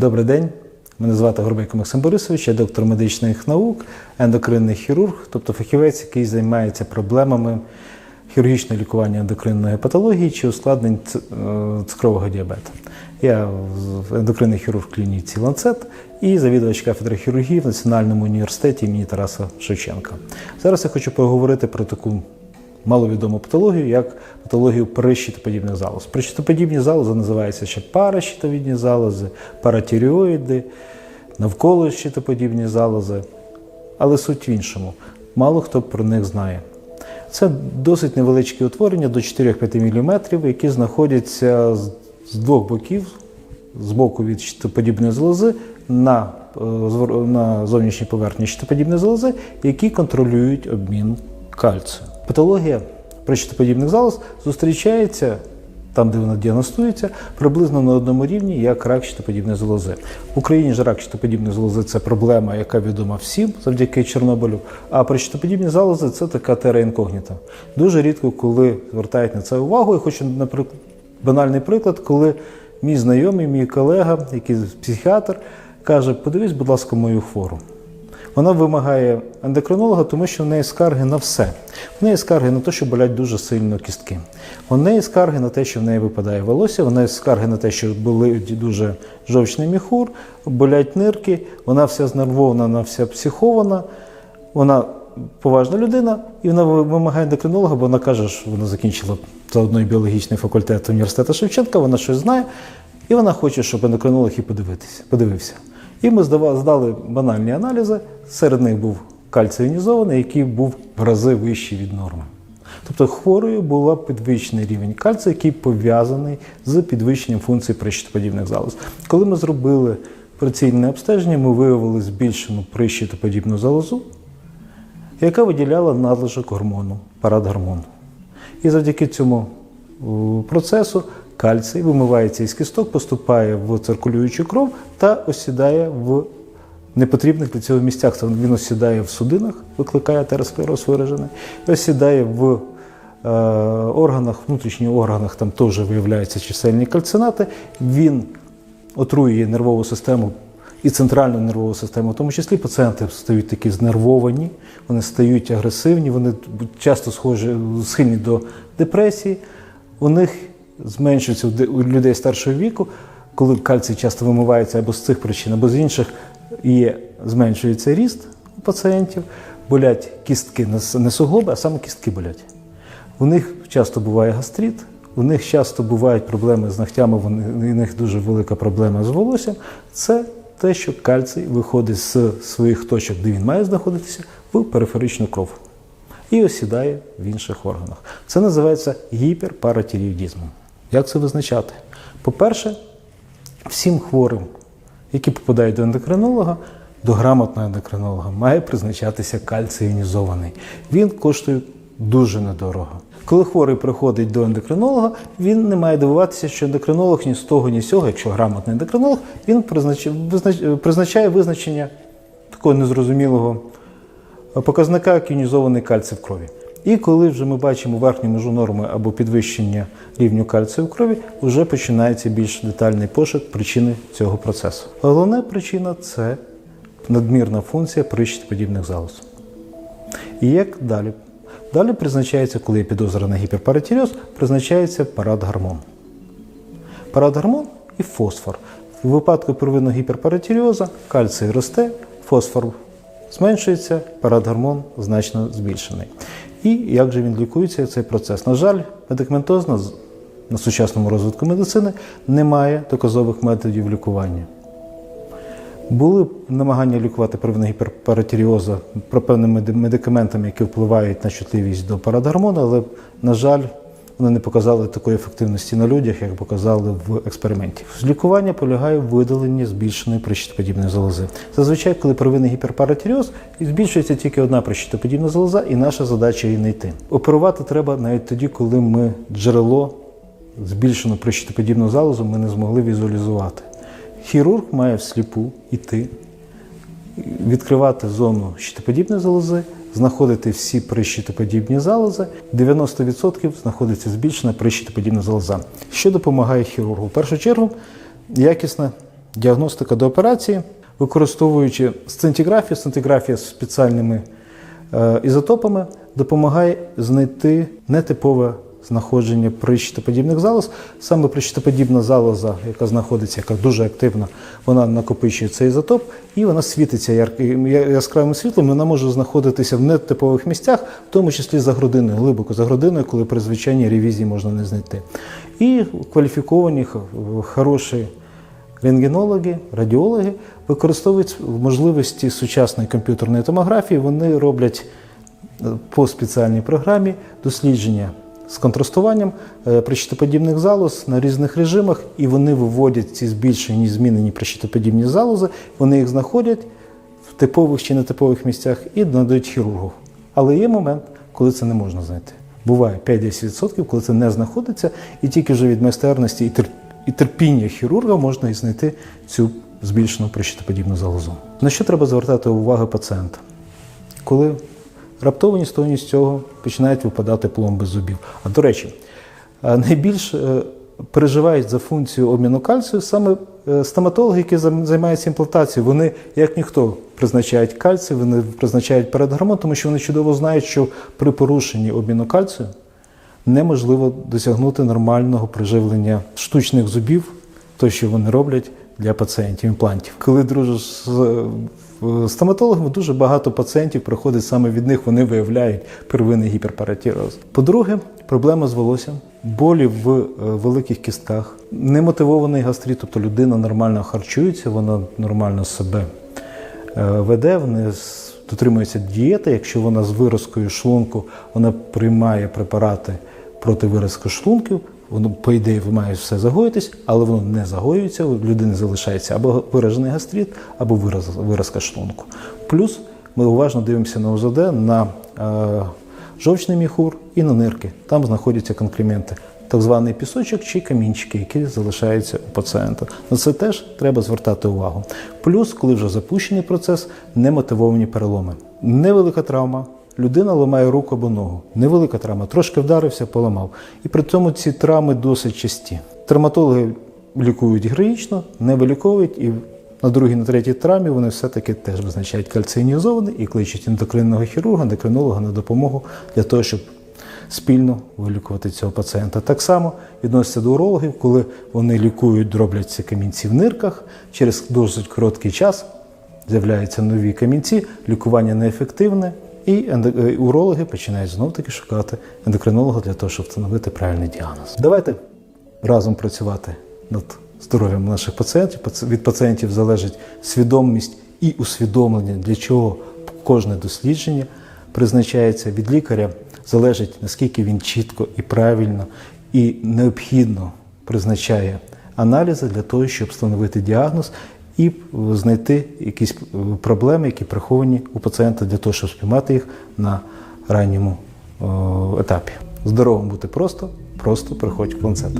Добрий день. Мене звати Горбейко Максим Борисович, я доктор медичних наук, ендокринний хірург, тобто фахівець, який займається проблемами хірургічного лікування ендокринної патології чи ускладнень е, цукрового діабету. Я ендокринний хірург в клініці Ланцет і завідувач кафедри хірургії в Національному університеті імені Тараса Шевченка. Зараз я хочу поговорити про таку маловідому патологію, як патологію перищитоподібних залоз. Перищитоподібні залози називаються ще паращитовідні залози, паратіріоїди, навколо щитоподібні залози. Але суть в іншому. Мало хто про них знає. Це досить невеличкі утворення до 4-5 мм, які знаходяться з- з двох боків, з боку від щитоподібної залози на, е, на зовнішній поверхні щитоподібної залози, які контролюють обмін кальцію. Патологія прищитоподібних залоз зустрічається там, де вона діагностується, приблизно на одному рівні, як рак щитоподібної залози. В Україні ж рак щитоподібної залози це проблема, яка відома всім завдяки Чорнобилю. А прищитоподібні залози це така тера інкогніта. Дуже рідко, коли звертають на це увагу. Я хочу, наприклад, банальний приклад, коли мій знайомий, мій колега, який психіатр, каже: подивись, будь ласка, мою хвору. Вона вимагає ендокринолога, тому що в неї скарги на все. В неї скарги на те, що болять дуже сильно кістки. У неї скарги на те, що в неї випадає волосся, в неї скарги на те, що болить дуже жовчний міхур, болять нирки, вона вся знервована, вона вся психована, вона поважна людина, і вона вимагає ендокринолога, бо вона каже, що вона закінчила заодно і біологічний факультет університету Шевченка, вона щось знає, і вона хоче, щоб ендокринолог її подивитися, подивився. І ми здали банальні аналізи. Серед них був кальцій іонізований, який був в рази вищий від норми. Тобто хворою була підвищений рівень кальцію, який пов'язаний з підвищенням функцій прищитоподібних залоз. Коли ми зробили операційне обстеження, ми виявили збільшену прищитоподібну залозу, яка виділяла надлишок гормону, парадгормону. І завдяки цьому процесу кальцій вимивається із кісток, поступає в циркулюючу кров та осідає в непотрібних для цього місцях. Він осідає в судинах, викликає атеросклероз виражений, осідає в е, органах, внутрішніх органах, там теж виявляються чисельні кальцинати. Він отруює нервову систему і центральну нервову систему. В тому числі пацієнти стають такі знервовані, вони стають агресивні, вони часто схожі, схильні до депресії. У них зменшується у людей старшого віку, коли кальцій часто вимивається або з цих причин, або з інших, є, зменшується ріст у пацієнтів, болять кістки, не суглоби, а саме кістки болять. У них часто буває гастрит, у них часто бувають проблеми з ногтями, у них дуже велика проблема з волоссям. Це те, що кальцій виходить з своїх точок, де він має знаходитися, в периферичну кров і осідає в інших органах. Це називається гіперпаратіріодізмом. Як це визначати? По-перше, всім хворим, які попадають до ендокринолога, до грамотного ендокринолога, має призначатися кальцій іонізований. Він коштує дуже недорого. Коли хворий приходить до ендокринолога, він не має дивуватися, що ендокринолог ні з того, ні з цього, якщо грамотний ендокринолог, він призначає, визначення такого незрозумілого показника як іонізований кальцій в крові. І коли вже ми бачимо верхню межу норми або підвищення рівню кальцію в крові, вже починається більш детальний пошук причини цього процесу. Головна причина це надмірна функція прищитоподібних залоз. І як далі? Далі призначається, коли є підозра на гіперпаратіріоз, призначається парадгормон. Парадгормон і фосфор. У випадку первинного гіперпаратіріоза кальцій росте, фосфор зменшується, парадгормон значно збільшений. І як же він лікується цей процес? На жаль, медикаментозно на сучасному розвитку медицини немає доказових методів лікування. Були намагання лікувати гіперпаратіріоза про певними медикаментами, які впливають на чутливість до парадгормону, але, на жаль, вони не показали такої ефективності на людях, як показали в експерименті. Лікування полягає в видаленні збільшеної прищитоподібної залози. Зазвичай, коли первинний гіперпаратіріоз, збільшується тільки одна прищитоподібна залоза, і наша задача її знайти. Оперувати треба навіть тоді, коли ми джерело збільшену прищитоподібну залозу ми не змогли візуалізувати. Хірург має всліпу йти, відкривати зону щитоподібної залози, знаходити всі прищитоподібні залози. 90% знаходиться збільшена прищитоподібна залоза. Що допомагає хірургу? В першу чергу, якісне діагностика до операції, використовуючи сцинтиграфію, сцинтиграфія з спеціальними е, ізотопами, допомагає знайти нетипове знаходження прищитоподібних залоз. Саме прищитоподібна залоза, яка знаходиться, яка дуже активна, вона накопичує цей ізотоп і вона світиться ярким- яскравим світлом. Вона може знаходитися в нетипових місцях, в тому числі за грудиною, глибоко за грудиною, коли при звичайній ревізії можна не знайти. І кваліфіковані хороші рентгенологи, радіологи використовують можливості сучасної комп'ютерної томографії. Вони роблять е, по спеціальній програмі дослідження з контрастуванням е, прищитоподібних залоз на різних режимах, і вони виводять ці збільшені змінені прищитоподібні залози, вони їх знаходять в типових чи нетипових місцях і надають хірургу. Але є момент, коли це не можна знайти. Буває 5-10%, коли це не знаходиться, і тільки вже від майстерності і, тер... і терпіння хірурга можна і знайти цю збільшену прищитоподібну залозу. На що треба звертати увагу пацієнта? Коли раптово ні з з цього починають випадати пломби зубів. А до речі, е, найбільш е, переживають за функцію обміну кальцію саме е, стоматологи, які займаються імплантацією. Вони, як ніхто, призначають кальцій, вони призначають передгормон, тому що вони чудово знають, що при порушенні обміну кальцію неможливо досягнути нормального приживлення штучних зубів, то, що вони роблять для пацієнтів імплантів. Коли дружиш з стоматологами, дуже багато пацієнтів приходить саме від них, вони виявляють первинний гіперпаратіроз. По-друге, проблема з волоссям, болі в е, великих кістках, немотивований гастрит, тобто людина нормально харчується, вона нормально себе е, веде, вони дотримується дієти. Якщо вона з виразкою шлунку, вона приймає препарати проти виразки шлунків. Воно, по ідеї, має все загоїтись, але воно не загоюється, у людини залишається або виражений гастрит, або вираз, виразка шлунку. Плюс ми уважно дивимося на ОЗД, на е, жовчний міхур і на нирки. Там знаходяться конкременти, так званий пісочок чи камінчики, які залишаються у пацієнта. На це теж треба звертати увагу. Плюс, коли вже запущений процес, немотивовані переломи. Невелика травма. Людина ламає руку або ногу. Невелика травма, трошки вдарився, поламав. І при цьому ці травми досить часті. Травматологи лікують героїчно, не виліковують, і на другій, на третій травмі вони все-таки теж визначають кальцинізований і кличуть ендокринного хірурга, ендокринолога на допомогу для того, щоб спільно вилікувати цього пацієнта. Так само відноситься до урологів, коли вони лікують, роблять ці камінці в нирках, через досить короткий час з'являються нові камінці, лікування неефективне, і е, урологи починають знов таки шукати ендокринолога для того, щоб встановити правильний діагноз. Давайте разом працювати над здоров'ям наших пацієнтів. Від пацієнтів залежить свідомість і усвідомлення, для чого кожне дослідження призначається від лікаря, залежить наскільки він чітко і правильно і необхідно призначає аналізи для того, щоб встановити діагноз і знайти якісь е, проблеми, які приховані у пацієнта для того, щоб спіймати їх на ранньому е, етапі. Здоровим бути просто, просто приходь в планцет.